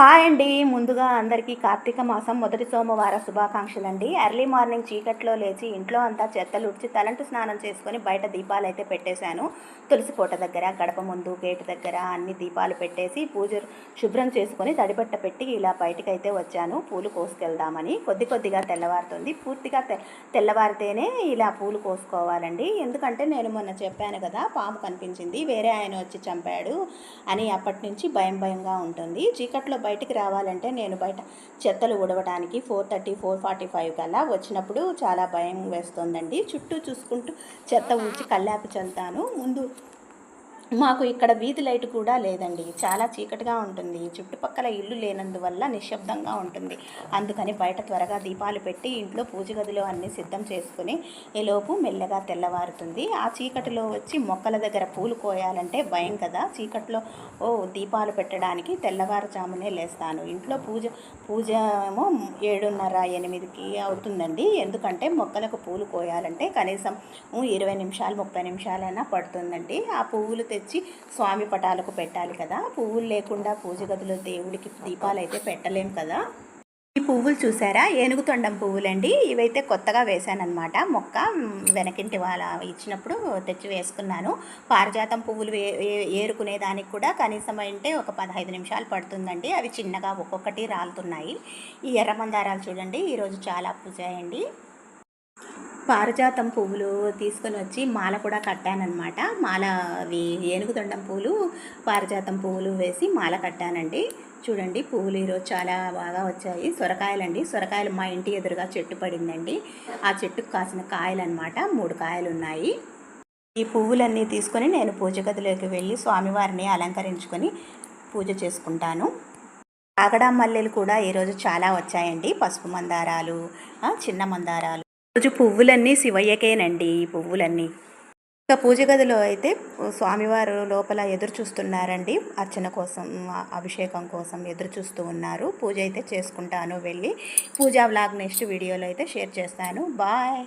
Hi అండి. ముందుగా అందరికీ కార్తీక మాసం మొదటి సోమవార శుభాకాంక్షలు అండి ఎర్లీ మార్నింగ్ చీకట్లో లేచి ఇంట్లో అంతా చెత్తలు ఉడిచి తలంటు స్నానం చేసుకొని బయట దీపాలు అయితే పెట్టేశాను తులసిపూట దగ్గర గడప ముందు గేటు దగ్గర అన్ని దీపాలు పెట్టేసి పూజ శుభ్రం చేసుకొని తడిబట్ట పెట్టి ఇలా బయటకు అయితే వచ్చాను. పూలు కోసుకెళ్దామని కొద్ది కొద్దిగా తెల్లవారుతుంది. పూర్తిగా తె తెల్లవారితేనే ఇలా పూలు కోసుకోవాలండి. ఎందుకంటే నేను మొన్న చెప్పాను కదా పాము కనిపించింది వేరే ఆయన వచ్చి చంపాడు అని అప్పటి నుంచి భయం భయంగా ఉంటుంది. చీకట్లో బయటికి రావాలంటే నేను బయట చెత్తలు ఉడవడానికి four thirty four forty five కల్లా వచ్చినప్పుడు చాలా భయం వేస్తుందండి. చుట్టూ చూసుకుంటూ చెత్త ఉంచి కల్లాపి చల్లుతాను. ముందు మాకు ఇక్కడ వీధి లైట్ కూడా లేదండి. చాలా చీకటిగా ఉంటుంది. చుట్టుపక్కల ఇల్లు లేనందువల్ల నిశ్శబ్దంగా ఉంటుంది. అందుకని బయట త్వరగా దీపాలు పెట్టి ఇంట్లో పూజ గదిలో అన్నీ సిద్ధం చేసుకుని ఈలోపు మెల్లగా తెల్లవారుతుంది. ఆ చీకటిలో వచ్చి మొక్కల దగ్గర పూలు కోయాలంటే భయం కదా. చీకట్లో ఓ దీపాలు పెట్టడానికి తెల్లవారుజామునే లేస్తాను. ఇంట్లో పూజ పూజ ఏమో ఏడున్నర ఎనిమిదికి అవుతుందండి. ఎందుకంటే మొక్కలకు పూలు కోయాలంటే కనీసం ఇరవై నిమిషాలు ముప్పై నిమిషాలైనా పడుతుందండి. ఆ పువ్వులు తెచ్చి స్వామి పటాలకు పెట్టాలి కదా. పువ్వులు లేకుండా పూజ గదిలో దేవుడికి దీపాలు అయితే పెట్టలేం కదా. ఈ పువ్వులు చూసారా? ఏనుగు తొండం పువ్వులండి. ఇవైతే కొత్తగా వేశానన్నమాట. మొక్క వెనకింటి వాళ్ళ ఇచ్చినప్పుడు తెచ్చి వేసుకున్నాను. పారిజాతం పువ్వులు వే ఏరుకునే దానికి కూడా కనీసం అంటే ఒక పదహైదు నిమిషాలు పడుతుందండి. అవి చిన్నగా ఒక్కొక్కటి రాలుతున్నాయి. ఈ ఎర్ర మందారాలు చూడండి. ఈరోజు చాలా పూజ అయ్యండి పారిజాతం పువ్వులు తీసుకొని వచ్చి మాల కూడా కట్టానన్నమాట. మాల అవి ఏనుగుదొండం పువ్వులు పారిజాతం పువ్వులు వేసి మాల కట్టానండి. చూడండి పువ్వులు ఈరోజు చాలా బాగా వచ్చాయి. సొరకాయలండి. సొరకాయలు మా ఇంటి ఎదురుగా చెట్టు పడిందండి. ఆ చెట్టుకు కాసిన కాయలు అనమాట మూడు కాయలు ఉన్నాయి ఈ పువ్వులన్నీ తీసుకొని నేను పూజ గదిలోకి వెళ్ళి స్వామివారిని అలంకరించుకొని పూజ చేసుకుంటాను. కాగడా మల్లెలు కూడా ఈరోజు చాలా వచ్చాయండి. పసుపు మందారాలు చిన్న మందారాలు. రోజు పువ్వులన్నీ శివయ్యకేనండి ఈ పువ్వులన్నీ. ఇక పూజ గదిలో అయితే స్వామివారు లోపల ఎదురు చూస్తున్నారండి. అర్చన కోసం అభిషేకం కోసం ఎదురు చూస్తూ ఉన్నారు. పూజ అయితే చేసుకుంటాను వెళ్ళి. పూజా వ్లాగ్ నెక్స్ట్ వీడియోలో అయితే షేర్ చేస్తాను. బాయ్!